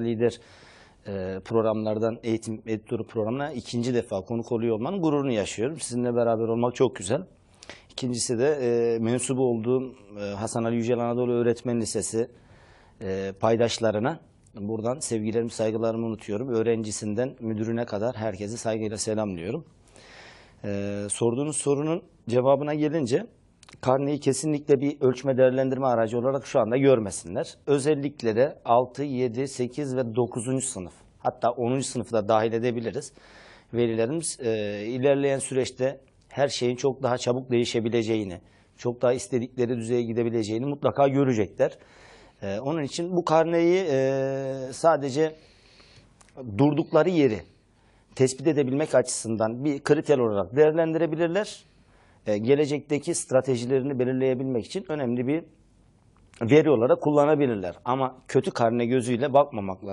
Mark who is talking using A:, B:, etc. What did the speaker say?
A: lider e, programlardan eğitim editörü programına ikinci defa konuk oluyor olmanın gururunu yaşıyorum. Sizinle beraber olmak çok güzel. İkincisi de e, mensubu olduğum e, Hasan Ali Yücel Anadolu Öğretmen Lisesi e, paydaşlarına buradan sevgilerimi, saygılarımı unutuyorum. Öğrencisinden müdürüne kadar herkesi saygıyla selamlıyorum. E, sorduğunuz sorunun cevabına gelince karneyi kesinlikle bir ölçme değerlendirme aracı olarak şu anda görmesinler. Özellikle de 6, 7, 8 ve 9. sınıf hatta 10. sınıfı da dahil edebiliriz. Velilerimiz e, ilerleyen süreçte her şeyin çok daha çabuk değişebileceğini, çok daha istedikleri düzeye gidebileceğini mutlaka görecekler. E, onun için bu karneyi e, sadece durdukları yeri tespit edebilmek açısından bir kriter olarak değerlendirebilirler. E, gelecekteki stratejilerini belirleyebilmek için önemli bir veri olarak kullanabilirler. Ama kötü karne gözüyle bakmamak lazım.